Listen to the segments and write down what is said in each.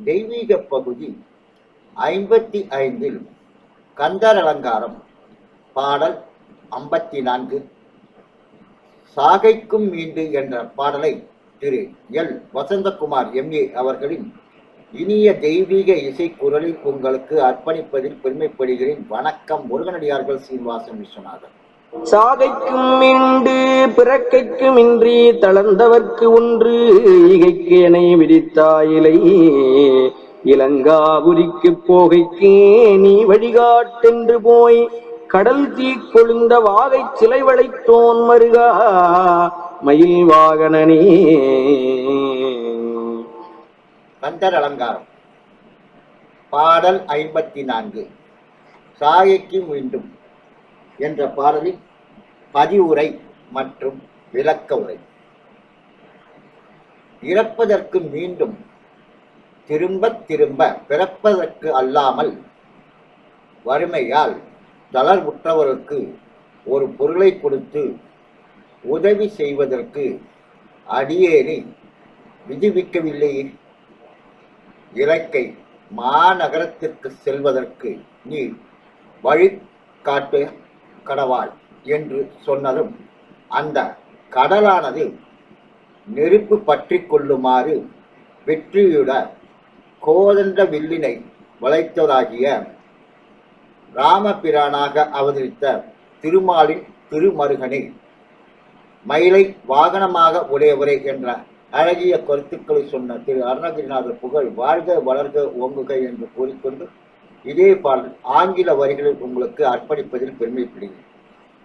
தெய்வீக பகுதி ஐம்பத்தி ஐந்தில் கந்தர் அலங்காரம் பாடல் ஐம்பத்தி நான்கு. சாகைக்கும் மீண்டு என்ற பாடலை திரு எல். வசந்தகுமார் எம்ஏ அவர்களின் இனிய தெய்வீக இசை குரலில் உங்களுக்கு அர்ப்பணிப்பதில் பெருமைப்படுகிறேன். வணக்கம் முருகனடியார்கள் சீனிவாசன் விஸ்வநாதன். சாகைக்கும் இண்டு பிறக்கைக்கும் இன்றி தளர்ந்தவர்க்கு ஒன்று ஈகைக்கு எனை விதித்தாயிலை இலங்காபுரிக்கு போகைக்கே நீ வழிகாட்டென்று போய் கடல் தீ கொழுந்த வாகை சிலை வளைத்தோன் மருகா மயில் வாகனனே. கந்தர் அலங்காரம். பாடல் ஐம்பத்தி நான்கு சாயைக்கு மீண்டும் என்ற பாடலின் பதிவுரை மற்றும் விளக்க உரை. இறப்பதற்கு மீண்டும் திரும்ப திரும்ப பிறப்பதற்கு அல்லாமல் வறுமையால் தளர்வுற்றவருக்கு ஒரு பொருளை கொடுத்து உதவி செய்வதற்கு அடியேனை விதிவிக்கவில்லையே. இலக்கை மாநகரத்திற்கு செல்வதற்கு நீ வழி காட்டு கடவாள் என்று சொன்னதும் அந்த கடலானது நெருப்பு பற்றி கொள்ளுமாறு வெற்றியுட கோதண்ட வில்லினை வளைத்ததாகிய ராமபிரானாக அவதரித்த திருமாலின் திருமருகனை மயிலை வாகனமாக உடையவரே என்ற அழகிய கருத்துக்களை சொன்ன திரு அருணகிரிநாதர் புகழ் வாழ்க வளர்க ஓங்குக என்று கூறிக்கொண்டு இதே பாடல் ஆங்கில வரிகளில் உங்களுக்கு அர்ப்பணிப்பதில் பெருமைப்படுகிறேன்.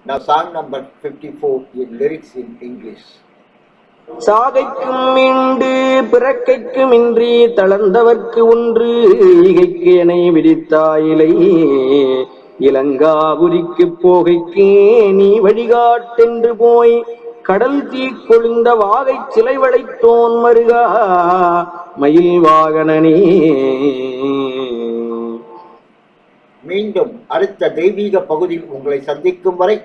Now song number 54 in lyrics in English சாகைக்கும் இண்டு பிறக்கைக்கும் இன்றி தளர்ந்தவர்க்கு ஒன்று ஈகைக்கு என விடித்தாயிலை இலங்காபுரிக்கு போகைக்கு நீ வழிகாட்டென்று போய் கடல் தீ கொழுந்த வாகை சிலை வளைத்தோன் மருகா மயில் வாகனனே. மீண்டும் அடுத்த தெய்வீக பகுதியில் உங்களை சந்திக்கும் வரை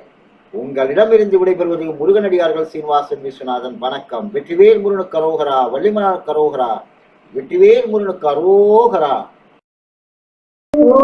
உங்களிடமிருந்து விடைபெறுவது முருகனடியார்கள் சீனிவாசன் விஸ்வநாதன். வணக்கம். வெற்றிவேல் முருகனுக்கு அரோகரா. வள்ளிமனார் கரோகரா வெற்றிவேல் முருகனுக்கு அரோகரா. ॐ